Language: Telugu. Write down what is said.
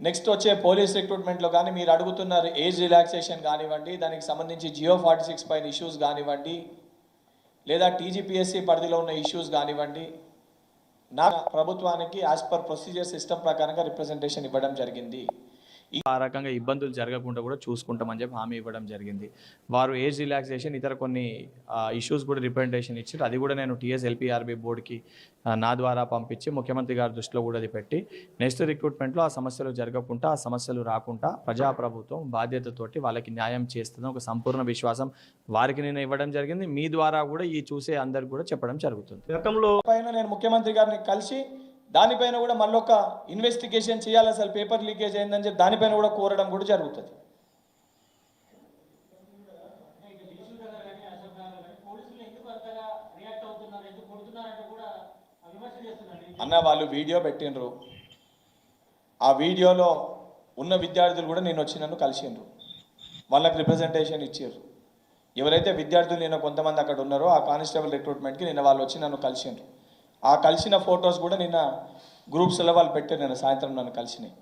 నెక్స్ట్ వచ్చే పోలీస్ రిక్రూట్మెంట్లో కానీ మీరు అడుగుతున్నారు ఏజ్ రిలాక్సేషన్ కానివ్వండి దానికి సంబంధించి జియో ఫార్టీ సిక్స్ పైన ఇష్యూస్ కానివ్వండి లేదా టీజీపీఎస్సీ పరిధిలో ఉన్న ఇష్యూస్ కానివ్వండి నా ప్రభుత్వానికి యాజ్ పర్ ప్రొసీజర్ సిస్టమ్ ప్రకారంగా రిప్రజెంటేషన్ ఇవ్వడం జరిగింది. ఆ రకంగా ఇబ్బందులు జరగకుండా కూడా చూసుకుంటామని చెప్పి హామీ ఇవ్వడం జరిగింది. వారు ఏజ్ రిలాక్సేషన్ ఇతర కొన్ని ఇష్యూస్ కూడా రిప్రజెంటేషన్ ఇచ్చారు. అది కూడా నేను టీఎస్ ఎల్పిఆర్బి బోర్డుకి నా ద్వారా పంపించి ముఖ్యమంత్రి గారి దృష్టిలో కూడా అది పెట్టి నెక్స్ట్ రిక్రూట్మెంట్లో ఆ సమస్యలు జరగకుండా ఆ సమస్యలు రాకుండా ప్రజాప్రభుత్వం బాధ్యతతోటి వాళ్ళకి న్యాయం చేస్తుంది ఒక సంపూర్ణ విశ్వాసం వారికి నేను ఇవ్వడం జరిగింది. మీ ద్వారా కూడా ఈ చూసే అందరికి కూడా చెప్పడం జరుగుతుంది. గతంలో పైన నేను ముఖ్యమంత్రి గారిని కలిసి దానిపైన కూడా మళ్ళొక ఇన్వెస్టిగేషన్ చేయాలి అసలు పేపర్ లీకేజ్ అయిందని చెప్పి దానిపైన కూడా కోరడం కూడా జరుగుతుంది. అన్న వాళ్ళు వీడియో పెట్టిండ్రు. ఆ వీడియోలో ఉన్న విద్యార్థులు కూడా నేను వచ్చి నన్ను కలిసిండ్రు. వాళ్ళకి రిప్రజెంటేషన్ ఇచ్చారు ఎవరైతే విద్యార్థులు నేను కొంతమంది అక్కడ ఉన్నారో ఆ కానిస్టేబుల్ రిక్రూట్మెంట్కి నిన్న వాళ్ళు వచ్చి నన్ను కలిసిండ్రు. ఆ కలిసిన ఫొటోస్ కూడా నిన్న గ్రూప్స్లో వాళ్ళు పెట్టారు నిన్న సాయంత్రం నన్ను కలిసినాయి